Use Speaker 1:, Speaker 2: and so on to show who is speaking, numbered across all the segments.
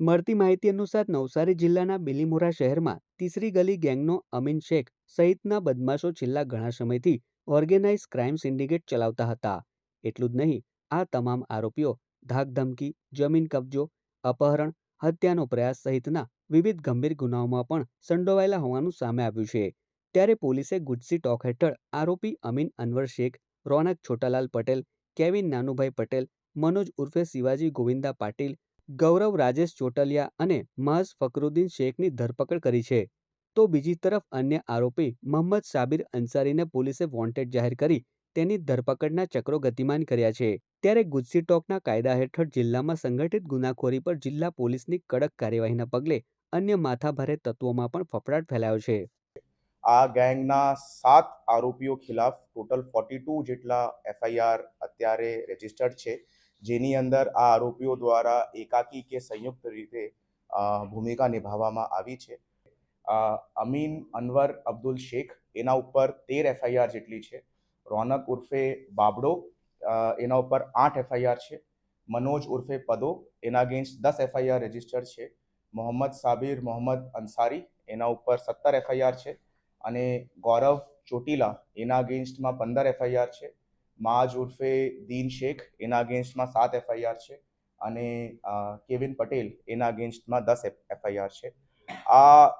Speaker 1: મળતી માહિતી અનુસાર નવસારી જિલ્લાના બિલીમોરા શહેરમાં તીસરી ગલી ગેંગનો અમીન શેખ સહિતના બદમાશો છેલ્લા ઘણા સમયથી ઓર્ગેનાઇઝ ક્રાઇમ સિન્ડિકેટ ચલાવતા હતા. એટલું જ નહીં, આ તમામ આરોપીઓ ધાકધમકી, જમીન કબજો, અપહરણ, હત્યાનો પ્રયાસ સહિતના વિવિધ ગંભીર ગુનાઓમાં પણ સંડોવાયેલા હોવાનું સામે આવ્યું છે. ત્યારે પોલીસે ગુજસી ટોક હેઠળ આરોપી અમીન અનવર શેખ, રોનક છોટાલાલ પટેલ, કેવિન નાનુભાઈ પટેલ, મનોજ ઉર્ફે શિવાજી ગોવિંદા પાટીલ ગૌરવ રાજેશ ચોટલિયા અને મહઝ ફકરુદ્દીન શેખની ધરપકડ કરી છે. તો બીજી તરફ અન્ય આરોપી મોહમ્મદ સાબિર અંસારીને પોલીસે વોન્ટેડ જાહેર કરી તેની ધરપકડના ચક્રો ગતિમાન કર્યા છે. ત્યારે ગુજસી ટોકના કાયદા હેઠળ જિલ્લામાં સંગઠિત ગુનાખોરી પર જિલ્લા પોલીસની કડક કાર્યવાહીના પગલે અન્ય માથાભારે તત્વોમાં પણ ફફડાટ ફેલાયો છે.
Speaker 2: આ ગેંગના સાત આરોપીઓ ખિલાફ ટોટલ ફોર્ટી ટુ જેટલા એફઆઈઆર અત્યારે રજિસ્ટર્ડ છે. જેની અંદર આ આરોપીઓ દ્વારા એકાકી કે સંયુક્ત રીતે ભૂમિકા નિભાવવામાં આવી છે. અમીન અનવર અબ્દુલ શેખ એના ઉપર તેર એફઆઈઆર જેટલી છે. રોનક ઉર્ફે બાબડો એના ઉપર આઠ એફઆઈઆર છે. મનોજ ઉર્ફે પદો, એના અગેન્સ્ટ દસ એફઆઈઆર રજિસ્ટર છે. મોહમ્મદ સાબિર, મોહમ્મદ અંસારી એના ઉપર સત્તર એફઆઈઆર છે. અને ગૌરવ ચોટીલા એના અગેન્સ્ટમાં પંદર એફઆઈઆર છે. માજ ઉર્ફે દીન શેખ, એના અગેન્સ્ટમાં સાત એફઆઈઆર છે અને કેવિન પટેલ, એના અગેન્સ્ટમાં દસ એફઆઈઆર છે. આ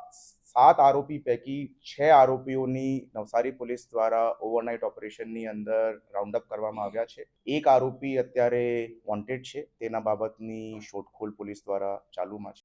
Speaker 2: સાત આરોપી પૈકી છ આરોપીઓની નવસારી પોલીસ દ્વારા ઓવરનાઇટ ઓપરેશનની અંદર રાઉન્ડ અપ કરવામાં આવ્યા છે. એક આરોપી અત્યારે વોન્ટેડ છે, તેના બાબતની શોધખોળ પોલીસ દ્વારા ચાલુમાં છે.